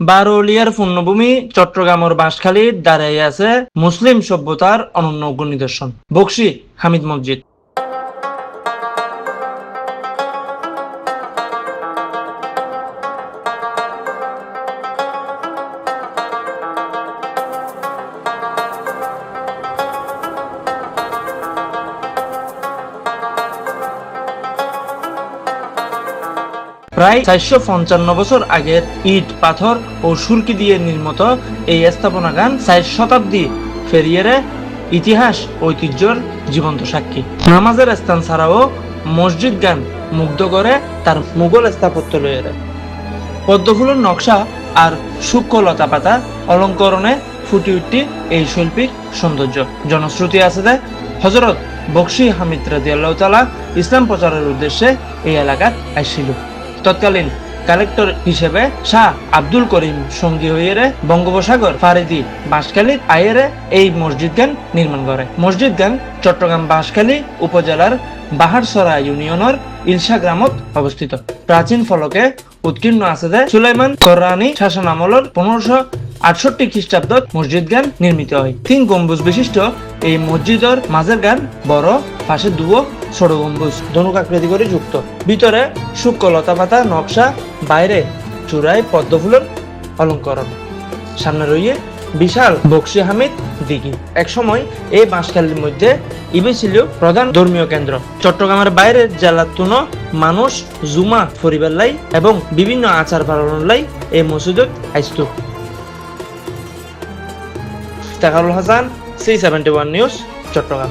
বারোলিয়ার পূর্ণভূমি চট্টগ্রামের বাঁশখালীর দাঁড়াই আছে মুসলিম সভ্যতার অনন্য নিদর্শন বক্সি হামিদ মসজিদ। প্রায় চারশো পঞ্চান্ন বছর আগের ইট, পাথর ও সুরকি দিয়ে নির্মিত এই স্থাপনা গান চার শতাব্দী ফেরিয়েরে ইতিহাস, ঐতিহ্যর জীবন্ত সাক্ষী। নামাজের স্থান ছাড়াও মসজিদ গান মুগ্ধ করে তার মুঘল স্থাপত্য লয়েরে। পদ্মফুলের নকশা আর সূক্ষ্ম লতা পাতা অলঙ্করণে ফুটি উঠতি এই শৈল্পিক সৌন্দর্য। জনশ্রুতি আছে যে হজরত বক্সি হামিদ রাদিয়াল্লাহু তালা ইসলাম প্রচারের উদ্দেশ্যে এই এলাকার আসছিল তৎকালীন কালেক্টর হিসেবে শাহ আব্দুল করিম সঙ্গী হইয়েরে বঙ্গোপসাগর ফারিদি বাঁশখালীর আয়েরে এই মসজিদ গান নির্মাণ করে। মসজিদ গান চট্টগ্রাম বাঁশখালী উপজেলার বাহারসরা ইউনিয়নের ইলশা গ্রামত অবস্থিত। প্রাচীন ফলকে উৎকীর্ণ আছে যে সুলাইমান কররানি শাসন আমলের পনেরোশো আটষট্টি খ্রিস্টাব্দত মসজিদ গান নির্মিত হয়। তিন গম্বুজ বিশিষ্ট এই মসজিদের মাঝের গান বড়, পাশে দুও ছোট গম্বুজ ধনুক আকৃতি করে যুক্ত। ভিতরে সূক্ষ্ম লতা পাতা, নকশা, বাইরে চূড়ায় পদ্মফুলের অলঙ্করণ। সামনে রইয়ে বিশাল বক্সি হামিদ দিঘি। এক সময় এই বাঁশখালীর মধ্যে ইবে ছিল প্রধান ধর্মীয় কেন্দ্র। চট্টগ্রামের বাইরের জেলার তুন মানুষ জুমা পরিবার লাই এবং বিভিন্ন আচার পালন লাই এই মসজিদত আইস্ত। Takarul Hasan C seventy one news Chattogram.